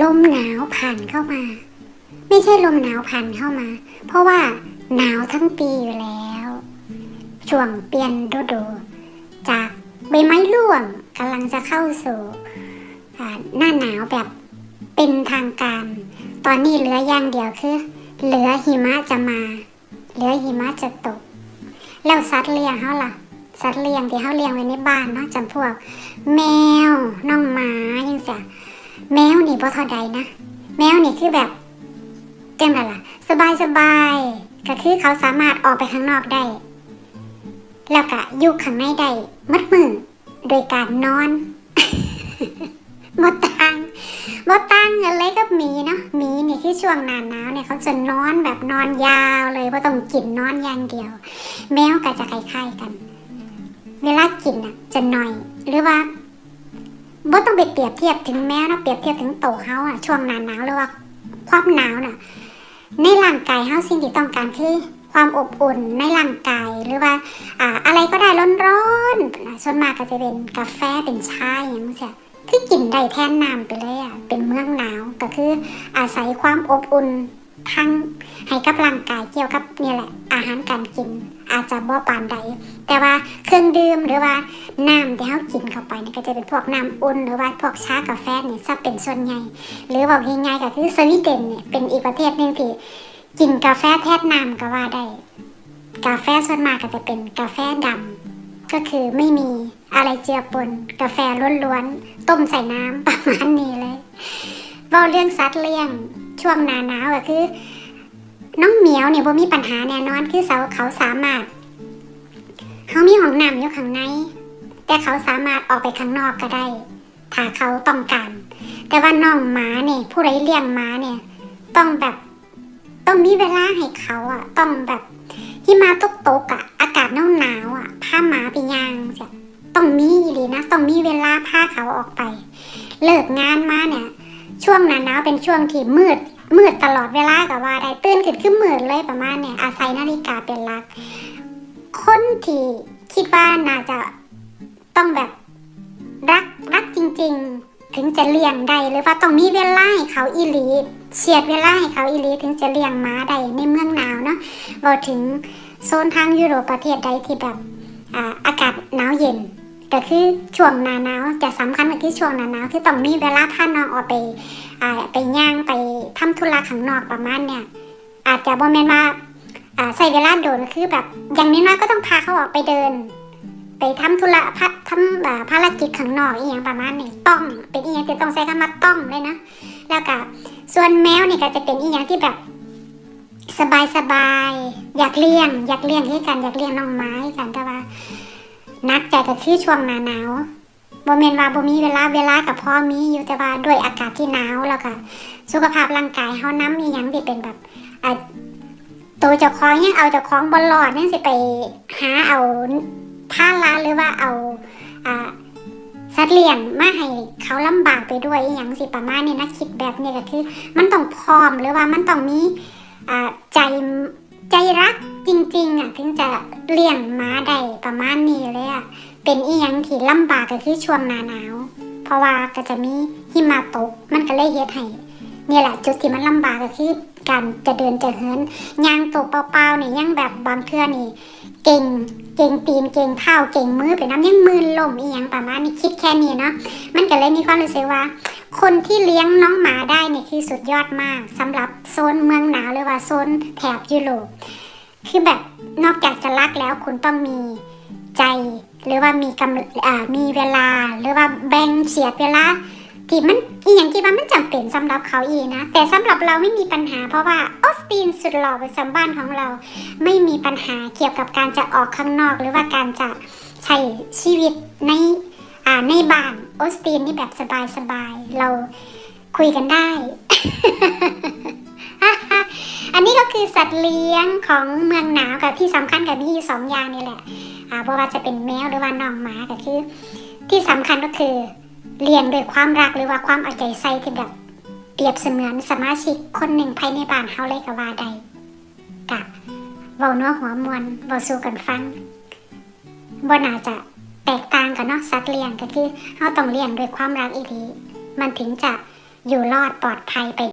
ลมหนาวผ่านเข้ามา ไม่ใช่ลมหนาวผ่านเข้ามา เพราะว่าหนาวทั้งปีอยู่แล้ว ช่วงเปลี่ยนฤดู จากใบไม้ร่วงกำลังจะเข้าสู่หน้าหนาวแบบเป็นทางการ ตอนนี้เหลืออย่างเดียวคือ เหลือหิมะจะมา เหลือหิมะจะตก แล้วสัตว์เลี้ยงเขาล่ะ สัตว์เลี้ยงที่เขาเลี้ยงไว้ในบ้านเนาะจำพวก แมวน้องหมายังเสีย แมวนี่พอเท่าใดนะ แมวนี่คือแบบจังไรล่ะ สบายสบายก็คือเขาสามารถออกไปข้างนอกได้ แล้วก็อยู่ข้างในได้มัดมือโดยการนอนมดตังมดตังอะไรกับหมีเนาะหมีนี่คือช่วงหนาหนาวเนี่ยเขาจะนอนแบบนอนยาวเลยเพราะต้องกินนอนอย่างเดียว แมวก็จะคล้ายๆกัน เวลากินอะ จะหน่อย หรือว่า บ่ต้องไปเปรียบเทียบถึงแมวนะเปรียบเทียบถึงโตเขาอะช่วงหนาหนาวหรือว่าความหนาวน่ะในร่างกายเขาสิ่งที่ต้องการคือความอบอุ่นในร่างกายหรือว่าอ่าอะไรก็ได้ร้อนๆส่วนมากก็จะเป็นกาแฟเป็นชาอย่างเงี้ยคือกินได้แทนน้ำไปเลยอะเป็นเมืองหนาวก็คืออาศัยความอบอุ่นทั้งให้กับร่างกายเกี่ยวกับนี่แหละอาหารการกิน อาจจะบ่ปานใด แต่ว่าเครื่องดื่มหรือว่าน้ำที่เรากินเข้าไปนี่ก็จะเป็นพวกน้ำอุ่นหรือว่าพวกชากาแฟนี่จะเป็นส่วนใหญ่ หรือบอกง่ายๆก็คือสวีเดนเนี่ยเป็นอีกประเทศหนึ่งที่กินกาแฟแทนน้ำก็ว่าได้ กาแฟส่วนมากก็จะเป็นกาแฟดำก็คือไม่มีอะไรเจือปนกาแฟล้วนๆต้มใส่น้ำประมาณนี้เลยเว่าเรื่องสัตว์เลี้ยงช่วงหนาหนาวก็คือ น้องเหมียวเนี่ยบ่มีปัญหาแน่นอนคือเขาเขาสามารถเขามีห้องน้ำอยู่ข้างใน แต่เขาสามารถออกไปข้างนอกก็ได้ ถ้าเขาต้องการ แต่ว่าน้องหมาเนี่ยผู้ใดเลี้ยงหมาเนี่ย ต้องแบบต้องมีเวลาให้เขาอะ ต้องแบบที่มาตกตกๆอะอากาศหนาวหนาวอะพาหมาไปย่างเสียต้องมีอีหลีนะ ต้องมีเวลาพาเขาออกไป เลิกงานมาเนี่ย ช่วงหนาหนาวเป็นช่วงที่มืด มืดตลอดเวลากับว่าได้ตื่นขึ้นขึ้นมืดเลยประมาณเนี่ยอาศัยนาฬิกาเป็นหลัก คนที่คิดว่าน่าจะต้องแบบรักรักจริง ๆ ถึงจะเลี้ยงได้หรือว่าต้องมีเวลาให้เขาอีหลีเฉียดเวลาให้เขาอีหลีถึงจะเลี้ยงม้าได้ในเมืองหนาวเนาะบอกถึงโซนทางยุโรปประเทศใดที่แบบอ่าอากาศหนาวเย็น ก็คือช่วงหนาหนาวจะสำคัญก็คือช่วงหนาหนาวคือต้องมีเวลาพาน้องออกไปอ่าไปย่างไปทำธุระข้างนอกประมาณเนี่ยอาจจะบ่แม่นว่าอ่าใส่เวลาโดนคือแบบอย่างน้อยๆก็ต้องพาเขาออกไปเดิน ไปทำธุระพัดทำอ่าภารกิจข้างนอกอีหยังประมาณนี้ต้อง เป็นอีหยังที่ต้องใช้คำว่าต้องเลยนะแล้วก็ส่วนแมวนี่ก็จะเป็นอีหยังที่แบบสบายสบายๆอยากเลี้ยง อยากเลี้ยงให้กันอยากเลี้ยงน้องไม้กันแต่ว่า นักใจก็คือช่วงหนาหนาวบ่แม่นว่าบ่มีเวลาเวลากับพ่อมีอยู่แต่ว่าด้วยอากาศที่หนาวแล้วก็สุขภาพร่างกายเฮานํอีหยังที่เป็นแบบตัวเจ้าของยังเอาเจ้าของบ่รอดยังสิไปหาเอาท่าละหรือว่าเอาอ่าสัตว์เลี้ยงมาให้เขาลำบากไปด้วยอีหยังสิประมาณนี้นะคิดแบบนี้ก็คือ มันต้องพร้อมหรือว่ามันต้องมีอ่าใจ ใจรักจริงๆอะถึงจะเลี้ยงม้าได้ประมาณนี้เลยอะเป็นอีหยังที่ลำบากก็คือช่วงหน้าหนาว เพราะว่าก็จะมีหิมะตกมันก็เลยเฮ็ดให้เนี่ยแหละจุดที่มันลำบากก็คือการจะเดินจะเหินยางตกเปล่าๆเนี่ยยังแบบบางเทื่อนี่ ก่ง เก่งตีนเก่งเท้าเก่งมือไปน้ำยังมือล่มอีหยังประมาณนี้คิดแค่นี้เนาะมันก็เลยมีความรู้สึกว่า คนที่เลี้ยงน้องหมาได้เนี่ยคือสุดยอดมากสำหรับโซนเมืองหนาวหรือว่าโซนแถบยุโรปคือแบบนอกจากจะรักแล้วคุณต้องมีใจ หรือว่ามีกำมีเวลา หรือว่าแบ่งเฉียดเวลา ที่มันอีอย่างที่ว่ามันจำเป็นสำหรับเขาอีนะ แต่สำหรับเราไม่มีปัญหาเพราะว่าออสตินสุดหล่อประจำบ้านของเรา ไม่มีปัญหาเกี่ยวกับการจะออกข้างนอก หรือว่าการจะใช้ชีวิตในอ่าในบ้านออสตินนี่แบบสบายๆเราคุยกันได้ อันนี้ก็คือสัตว์เลี้ยงของเมืองหนาวกับที่สำคัญกับมีอยู่สองอย่างนี่แหละอ่าเพราะว่าจะเป็นแมวหรือว่าน้องหมาก็คือ ที่สำคัญก็คือ เลี้ยงด้วยความรักหรือว่าความเอาใจใส่ที่แบบเปรียบเสมือนสมาชิกคนหนึ่งภายในบ้านเฮาเลยก็ว่าได้กะเบาเนื้อหัวมวลเบาสู่กันฟังบ่น่าจะแตกต่างกันเนาะสัตว์เลี้ยงก็คือเฮาต้องเลี้ยงด้วยความรักอีกทีมันถึงจะอยู่รอดปลอดภัยไป